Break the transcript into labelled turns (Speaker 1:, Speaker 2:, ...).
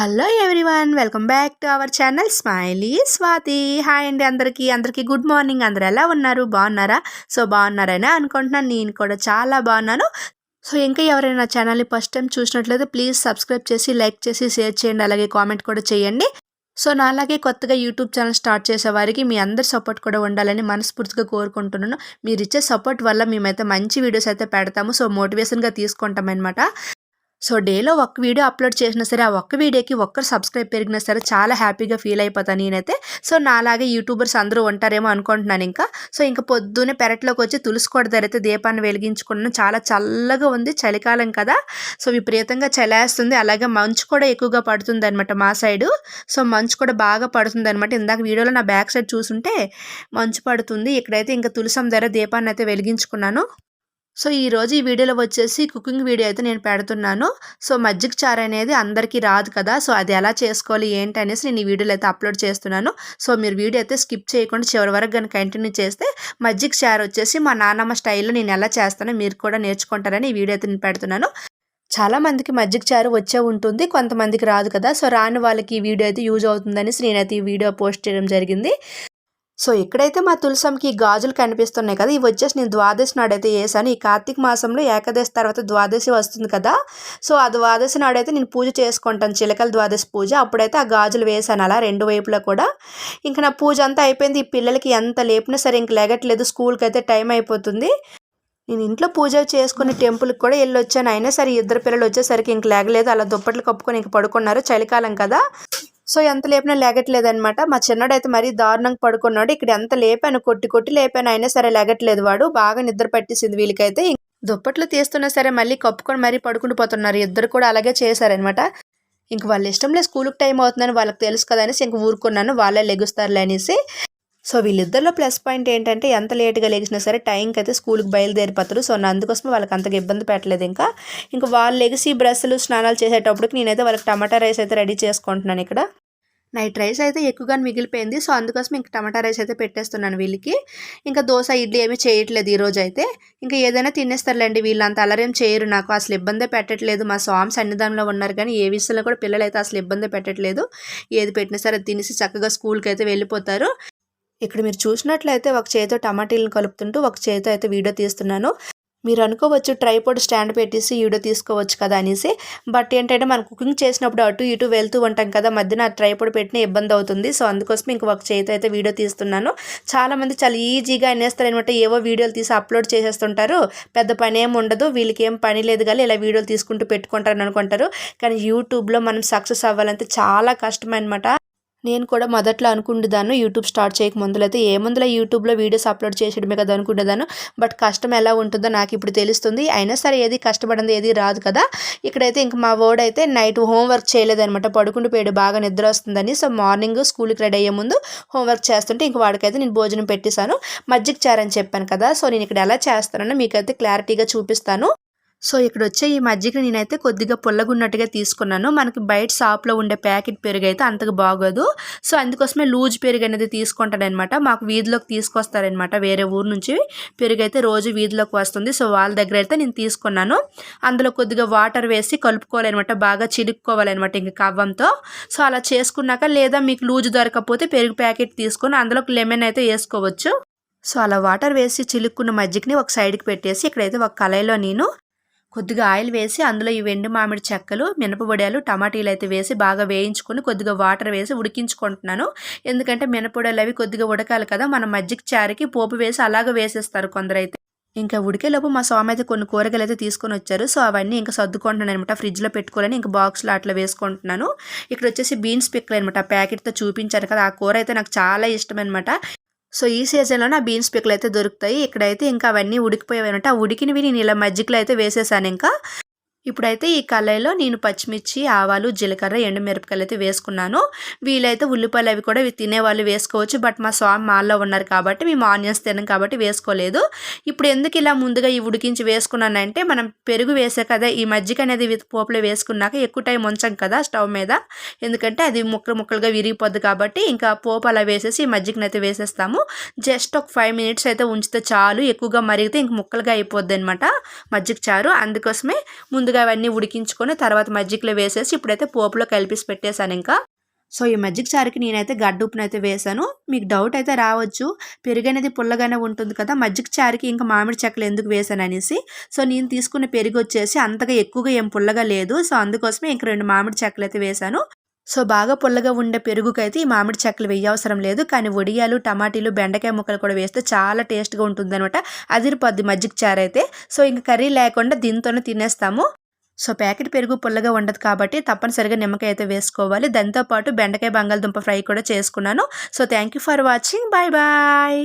Speaker 1: Hello everyone welcome back to our channel smiley Swathi. Hi అండి అందరికీ. అందరికీ good morning. అందరు ఎలా ఉన్నారు? బాగున్నారా? సో బాగున్నారని అనుకుంటున్నాను. నేను కూడా చాలా బాగున్నాను. సో ఇంకా ఎవరైనా నా ఛానల్ని ఫస్ట్ టైం చూసినట్లయితే ప్లీజ్ సబ్స్క్రైబ్ చేసి లైక్ చేసి షేర్ చేయండి. అలాగే కామెంట్ కూడా చేయండి. సో నాలాగే కొత్తగా యూట్యూబ్ ఛానల్ స్టార్ట్ చేసే వారికి మీ అందరి సపోర్ట్ కూడా ఉండాలని మనస్ఫూర్తిగా కోరుకుంటున్నాను. మీరు ఇచ్చే సపోర్ట్ వల్ల మేమైతే మంచి వీడియోస్ అయితే పెడతాము. సో మోటివేషన్గా తీసుకుంటాం అనమాట సో డేలో ఒక్క వీడియో అప్లోడ్ చేసినా సరే ఆ ఒక్క వీడియోకి ఒక్కరు సబ్స్క్రైబ్ పెరిగినా సరే చాలా హ్యాపీగా ఫీల్ అయిపోతాను నేనైతే. సో నాలాగే యూట్యూబర్స్ అందరూ ఉంటారేమో అనుకుంటున్నాను ఇంకా. సో ఇంకా పొద్దున్నే పెరట్లోకి వచ్చి తులసికోట అయితే దీపాన్ని వెలిగించుకున్నాను. చాలా చల్లగా ఉంది చలికాలం కదా. సో విపరీతంగా చలేస్తుంది. అలాగే మంచు కూడా ఎక్కువగా పడుతుంది అనమాట మా సైడు. సో మంచు కూడా బాగా పడుతుంది అనమాట ఇందాక వీడియోలో నా బ్యాక్ సైడ్ చూసుంటే మంచు పడుతుంది. ఇక్కడైతే ఇంకా తులసం ధర దీపాన్ని అయితే వెలిగించుకున్నాను. సో ఈరోజు ఈ వీడియోలో వచ్చేసి కుకింగ్ వీడియో అయితే నేను పెడుతున్నాను. సో మజ్జిగ చారు అనేది అందరికీ రాదు కదా. సో అది ఎలా చేసుకోవాలి ఏంటి అనేసి నేను ఈ వీడియోలో అయితే అప్లోడ్ చేస్తున్నాను. సో మీరు వీడియో అయితే స్కిప్ చేయకుండా చివరి వరకు కనుక కంటిన్యూ చేస్తే మజ్జిగ చారు వచ్చేసి మా నాన్నమ్మ స్టైల్లో నేను ఎలా చేస్తానో మీరు కూడా నేర్చుకుంటారని ఈ వీడియో అయితే నేను పెడుతున్నాను. చాలా మందికి మజ్జిగ చారు వచ్చే ఉంటుంది కొంతమందికి రాదు కదా. సో రాని వాళ్ళకి ఈ వీడియో అయితే యూజ్ అవుతుందనేసి నేనైతే ఈ వీడియో పోస్ట్ చేయడం జరిగింది. సో ఎక్కడైతే మా తులసంకి గాజులు కనిపిస్తున్నాయి కదా ఇవి వచ్చేసి నేను ద్వాదశి నాడైతే వేసాను ఈ కార్తీక మాసంలో ఏకాదశి తర్వాత ద్వాదశి వస్తుంది కదా సో ఆ ద్వాదశి నాడైతే నేను పూజ చేసుకుంటాను చిలకల ద్వాదశి పూజ. అప్పుడైతే ఆ గాజులు వేసాను అలా రెండు వైపులా కూడా. ఇంకా నా పూజ అంతా అయిపోయింది. ఈ పిల్లలకి ఎంత లేపినా సరే ఇంక లేగట్లేదు స్కూల్కి అయితే టైం అయిపోతుంది. నేను ఇంట్లో పూజ చేసుకుని టెంపుల్కి కూడా వెళ్ళొచ్చాను. అయినా సరే ఇద్దరు పిల్లలు వచ్చేసరికి ఇంక లేగలేదు. అలా దుప్పట్లు కప్పుకొని ఇంక పడుకున్నారు చలికాలం కదా. సో ఎంత లేపినా లేగట్లేదనమాట మా చిన్నడైతే మరీ దారుణంగా పడుకున్నాడు. ఇక్కడ ఎంత లేపాను కొట్టి కొట్టి లేపాను అయినా సరే లేగట్లేదు వాడు. బాగా నిద్ర పట్టేసింది వీళ్ళకైతే. దుప్పట్లు తీస్తున్నా సరే మళ్ళీ కప్పుకొని మరీ పడుకుంటూ పోతున్నారు. ఇద్దరు కూడా అలాగే చేశారనమాట ఇంక వాళ్ళ ఇష్టంలో స్కూల్కి టైం అవుతుందని వాళ్ళకి తెలుసు కదా అనేసి ఇంక ఊరుకున్నాను. వాళ్ళే లెగుస్తారులే అనేసి. సో వీళ్ళిద్దరిలో ప్లస్ పాయింట్ ఏంటంటే ఎంత లేట్గా లేచినా సరే టైంకి అయితే స్కూల్కి బయలుదేరిపోతారు. సో అందుకోసం వాళ్ళకి అంతగా ఇబ్బంది పెట్టలేదు ఇంకా. ఇంకా వాళ్ళు లెగిసి బ్రష్లు స్నానాలు చేసేటప్పటికి నేనైతే వాళ్ళకి టమాటా రైస్ అయితే రెడీ చేసుకుంటున్నాను ఇక్కడ. నైట్ రైస్ అయితే ఎక్కువగా మిగిలిపోయింది. సో అందుకోసం ఇంకా టమాటా రైస్ అయితే పెట్టేస్తున్నాను వీళ్ళకి. ఇంకా దోశ ఇడ్లీ ఏమీ చేయట్లేదు ఈరోజు అయితే ఇంకా ఏదైనా తినేస్తారులేండి వీళ్ళంతా అలరేం చేయరు నాకు. అసలు ఇబ్బంది పెట్టట్లేదు. మా స్వామి సన్నిధానంలో ఉన్నారు కానీ ఏ విషయంలో కూడా పిల్లలు అయితే అసలు ఇబ్బంది పెట్టట్లేదు. ఏది పెట్టినా సరే తినేసి చక్కగా స్కూల్కి అయితే వెళ్ళిపోతారు. ఇక్కడ మీరు చూసినట్లయితే ఒక చేతితో టమాటీలను కలుపుతుంటూ ఒక చేతితో అయితే వీడియో తీస్తున్నాను. మీరు అనుకోవచ్చు ట్రైపోడ్ స్టాండ్ పెట్టేసి వీడియో తీసుకోవచ్చు కదా అనేసి. బట్ ఏంటంటే మనం కుకింగ్ చేసినప్పుడు అటు ఇటు వెళ్తూ ఉంటాం కదా మధ్యన ట్రైపోడ్ పెట్టిన ఇబ్బంది అవుతుంది. సో అందుకోసం ఇంక ఒక చేతి అయితే వీడియో తీస్తున్నాను. చాలామంది చాలా ఈజీగా అనేస్తారనమాట ఏవో వీడియోలు తీసి అప్లోడ్ చేసేస్తుంటారు. పెద్ద పని ఏమి ఉండదు వీళ్ళకి ఏం పని లేదు కానీ ఇలా వీడియోలు తీసుకుంటూ పెట్టుకుంటారని అనుకుంటారు. కానీ యూట్యూబ్లో మనం సక్సెస్ అవ్వాలంటే చాలా కష్టం అనమాట నేను కూడా మొదట్లో అనుకుంటున్నాను యూట్యూబ్ స్టార్ట్ చేయక ముందులైతే ఏ ముందులో యూట్యూబ్లో వీడియోస్ అప్లోడ్ చేసేయడమే కదా అనుకుంటున్నాను. బట్ కష్టం ఎలా ఉంటుందో నాకు ఇప్పుడు తెలుస్తుంది. అయినా సరే ఏది కష్టపడింది ఏది రాదు కదా. ఇక్కడైతే ఇంక మా వర్డ్ అయితే నైట్ హోంవర్క్ చేయలేదనమాట పడుకుంటూ పోయాడు బాగా నిద్ర వస్తుందని. సో మార్నింగ్ స్కూల్కి రెడీ అయ్యే ముందు హోంవర్క్ చేస్తుంటే ఇంక వాడికైతే నేను భోజనం పెట్టేశాను. మజ్జిగ చారని చెప్పాను కదా. సో నేను ఇక్కడ ఎలా చేస్తానో మీకైతే క్లారిటీగా చూపిస్తాను. సో ఇక్కడ వచ్చే ఈ మజ్జిగ నేనైతే కొద్దిగా పుల్లగున్నట్టుగా తీసుకున్నాను. మనకి బయట షాప్లో ఉండే ప్యాకెట్ పెరుగు అయితే అంతగా బాగోదు. సో అందుకోసమే లూజ్ పెరుగు అనేది తీసుకుంటానమాట మాకు వీధిలోకి తీసుకొస్తారనమాట వేరే ఊరు నుంచి పెరుగు అయితే రోజు వీధిలోకి వస్తుంది. సో వాళ్ళ దగ్గర అయితే నేను తీసుకున్నాను. అందులో కొద్దిగా వాటర్ వేసి కలుపుకోవాలన్నమాట. బాగా చిలుక్కోవాలన్నమాట ఇంక కవ్వంతో. సో అలా చేసుకున్నాక లేదా మీకు లూజ్ దొరకకపోతే పెరుగు ప్యాకెట్ తీసుకొని అందులోకి లెమన్ అయితే వేసుకోవచ్చు. సో అలా వాటర్ వేసి చిలుక్కున్న మజ్జిగని ఒక సైడ్కి పెట్టేసి ఇక్కడైతే ఒక కళాయిలో నేను కొద్దిగా ఆయిల్ వేసి అందులో ఈ వెండి మామిడి చెక్కలు మినపబొడియాలు టమాటీలు అయితే వేసి బాగా వేయించుకొని కొద్దిగా వాటర్ వేసి ఉడికించుకుంటున్నాను. ఎందుకంటే మినపొడియాలు అవి కొద్దిగా ఉడకాలి కదా మన మజ్జిగ చారికి పోపు వేసి అలాగ వేసేస్తారు కొందరైతే. ఇంకా ఉడికేలోపు మా స్వామి అయితే కొన్ని కూరగాయలు అయితే తీసుకొని వచ్చారు. సో అవన్నీ ఇంకా సర్దుకుంటున్నాను అనమాట ఫ్రిడ్జ్లో పెట్టుకోవాలని ఇంకా బాక్స్లో అట్లా వేసుకుంటున్నాను. ఇక్కడ వచ్చేసి బీన్స్ పిక్కలు అనమాట ప్యాకెట్తో చూపించారు కదా ఆ కూర అయితే నాకు చాలా ఇష్టం అనమాట సో ఈ సీజన్లో నా బీన్స్ పిక్కలు అయితే దొరుకుతాయి. ఇక్కడైతే ఇంకా అవన్నీ ఉడికిపోయాయి అనమాట ఆ ఉడికినవి నేను ఇలా మజ్జిగలో అయితే వేసేసాను ఇంకా. ఇప్పుడైతే ఈ కళాయిలో నేను పచ్చిమిర్చి ఆవాలు జీలకర్ర ఎండుమిరపకాయలు అయితే వేసుకున్నాను. వీలైతే ఉల్లిపాయలు అవి కూడా తినేవాళ్ళు వేసుకోవచ్చు. బట్ మా స్వామి మాల్లో ఉన్నారు కాబట్టి మేము ఆనియన్స్ తినం కాబట్టి వేసుకోలేదు. ఇప్పుడు ఎందుకు ఇలా ముందుగా ఈ ఉడికించి వేసుకున్నానంటే మనం పెరుగు వేసే కదా ఈ మజ్జిగ అనేది పోపులో వేసుకున్నాక ఎక్కువ టైం ఉంచాం కదా స్టవ్ మీద. ఎందుకంటే అది ముక్కలు ముక్కలుగా విరిగిపోద్ది కాబట్టి ఇంకా పోపు అలా వేసేసి ఈ మజ్జిగను అయితే వేసేస్తాము. జస్ట్ ఒక ఫైవ్ మినిట్స్ అయితే ఉంచితే చాలు. ఎక్కువగా మరిగితే ఇంక ముక్కలుగా అయిపోద్ది అనమాట మజ్జిగ చారు. అందుకోసమే ముందు ముందుగా అవన్నీ ఉడికించుకొని తర్వాత మజ్జిగలో వేసేసి ఇప్పుడైతే పోపులో కలిపేసి పెట్టేశాను ఇంకా. సో ఈ మజ్జిగ చారుకి నేనైతే గడ్డ ఉప్పును అయితే వేశాను మీకు డౌట్ అయితే రావచ్చు. పెరుగు అనేది పుల్లగానే ఉంటుంది కదా మజ్జిగ చారుకి ఇంకా మామిడి చెక్కలు ఎందుకు వేశాను అనేసి. సో నేను తీసుకున్న పెరుగు వచ్చేసి అంతగా ఎక్కువగా ఏం పుల్లగా లేదు. సో అందుకోసమే ఇంక రెండు మామిడి చెక్కలు అయితే వేశాను సో బాగా పుల్లగా ఉండే పెరుగుకైతే ఈ మామిడి చెక్కలు వేయవసరం లేదు. కానీ ఒడియాలు టమాటీలు బెండకాయ ముక్కలు కూడా వేస్తే చాలా టేస్ట్గా ఉంటుందన్నమాట. అదిరిపోద్ది మజ్జిగ చారైతే. సో ఇంకా కర్రీ లేకుండా దీంతోనే తినేస్తాము. సో ప్యాకెట్ పెరుగు పుల్లగా ఉండదు కాబట్టి తప్పనిసరిగా నిమ్మకాయ అయితే వేసుకోవాలి. దాంతోపాటు బెండకాయ బంగాళదుంప ఫ్రై కూడా చేసుకున్నాను. So thank you for watching. Bye bye.